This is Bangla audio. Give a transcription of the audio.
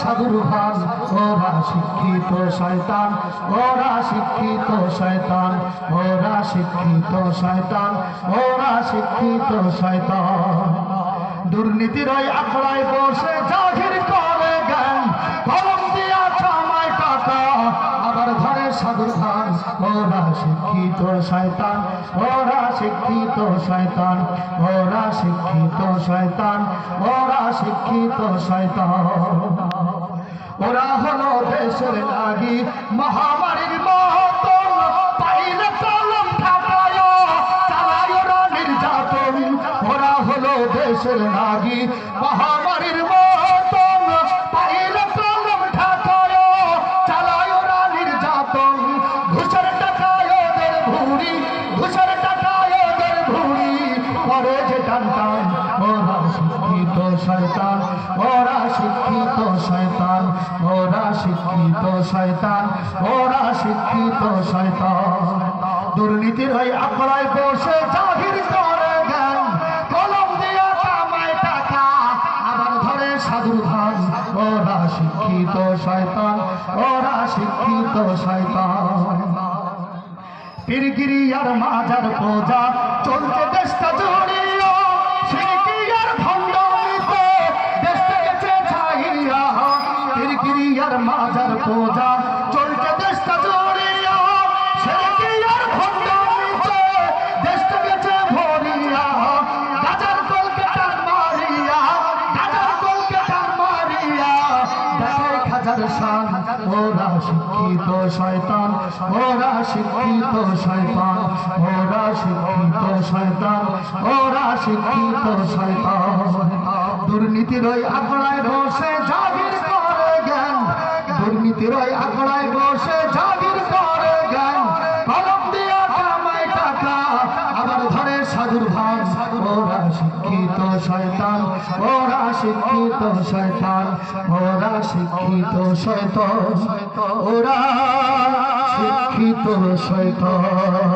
সাধুর ভান ওরা শিক্ষিত শয়তান, ওরা শিক্ষিত শয়তান, ওরা শিক্ষিত শয়তান, ওরা শিক্ষিত শয়তান। দুর্নীতির ওই আখড়ায় বসে জাহির করে জ্ঞান, কলম দিয়া কামায় টাকা। আবার ধরে সাধুর ভান ওরা শিক্ষিত শয়তান, ওরা শিক্ষিত শয়তান, ওরা শিক্ষিত শয়তান, ওরা শিক্ষিত শয়তান। ওরা হলো দেশের লাগি মহামারীর মতন পাইলে কলম ঠাকায় চালায় ওরা নির্যাতন। ওরা হলো দেশের লাগি মহামারীর মতন পাইলে কলম ঠাকায় চালায় ওরা নির্যাতন। ঘুষের টাকায় ওদের ভুড়ি, ঘুষের টাকায় ওদের ভুড়ি। করে যে টান টান ওরা শিক্ষিত শয়তান, ওরা শিক্ষিত শয়তান। শিক্ষিত শয়তান, ওরা শিক্ষিত শয়তান। দুর্নীতির ওই আখড়ায় বসে জাহির করে জ্ঞান কলম দিয়া কামায় টাকা, আবার ধরে সাধুর ধান। ওরা শিক্ষিত শয়তান, ওরা শিক্ষিত শয়তান। পীরগিরি আর মাজার পূজা চলছে দেশটা জুড়িয়া আর মাজার পূজা। চলছে দেশটা জুড়িয়া সিরকি আর ভণ্ডামিতে দেশটা গেছে ভরিয়া। গাজার কলকাতার মারিয়া গাজার কলকাতার মারিয়া। দেখায় খাজার শান, ওরা শিক্ষিত শয়তান, ওরা শিক্ষিত শয়তান, ওরা শিক্ষিত শয়তান, ওরা শিক্ষিত শয়তান। দুর্নীতির ওই আখড়ায় বসে জ্ঞান দুর্নীতির ওই আখড়ায় বসে জাগির করে জ্ঞান কলম দিয়া কামায় টাকা, আবার ধরে সাধুর ভান। ওরা শিক্ষিত শয়তান, ওরা শিক্ষিত শয়তান, ওরা শিক্ষিত শয়তান, ওরা শিক্ষিত শয়তান।